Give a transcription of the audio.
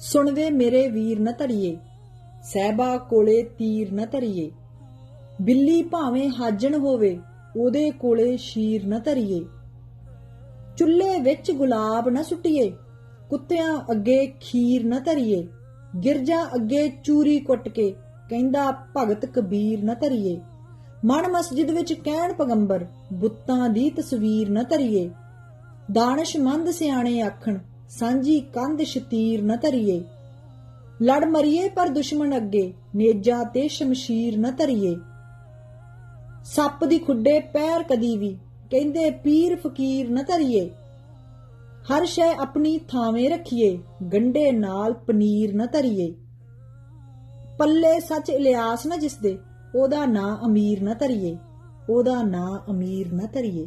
ਸੁਣਵੇ ਮੇਰੇ ਵੀਰ ਨ ਧਰੀਏ, ਸਹਿਬਾ ਕੋਲੇ ਤੀਰ ਨ ਧਰੀਏ। ਬਿੱਲੀ ਭਾਵੇਂ ਹਾਜਣ ਹੋਵੇ, ਉਹਦੇ ਕੋਲੇ ਸ਼ੀਰ ਨ ਧਰੀਏ। ਚੁੱਲ੍ਹੇ ਵਿੱਚ ਗੁਲਾਬ ਨ ਸੁੱਟੀਏ, ਕੁੱਤਿਆਂ ਅੱਗੇ ਖੀਰ ਨ ਧਰੀਏ। ਗਿਰਜਾ ਅੱਗੇ ਚੂਰੀ ਕੁੱਟ ਕੇ ਕਹਿੰਦਾ ਭਗਤ ਕਬੀਰ ਨ ਧਰੀਏ। ਮਨ ਮਸਜਿਦ ਵਿੱਚ ਕਹਿਣ ਪਗੰਬਰ, ਬੁੱਤਾਂ ਦੀ ਤਸਵੀਰ ਨ ਧਰੀਏ। ਦਾਨਸ਼ਮੰਦ ਸਿਆਣੇ ਆਖਣ ਸਾਂਝੀ ਕੰਧ ਸ਼ਤੀਰ ਨ ਧਰੀਏ। ਲੜ ਮਰੀਏ ਪਰ ਦੁਸ਼ਮਣ ਅੱਗੇ, ਨੇਜਾ ਤੇ ਸ਼ਮਸ਼ੀਰ ਨ ਧਰੀਏ। ਸੱਪ ਦੀ ਖੁੱਡੇ ਪੈਰ ਕਦੀ ਵੀ, ਕਹਿੰਦੇ ਪੀਰ ਫਕੀਰ ਨ ਧਰੀਏ। ਹਰ ਸ਼ੈ ਆਪਣੀ ਥਾਵੇਂ ਰੱਖੀਏ ਗੰਡੇ ਨਾਲ ਪਨੀਰ ਨ ਧਰੀਏ। ਪੱਲੇ ਸੱਚ ਇਲਿਆਸ ਨਾ ਜਿਸਦੇ, ਉਹਦਾ ਨਾਂ ਅਮੀਰ ਨਾ ਧਰੀਏ। ਉਹਦਾ ਨਾਂ ਅਮੀਰ ਨਾ ਧਰੀਏ।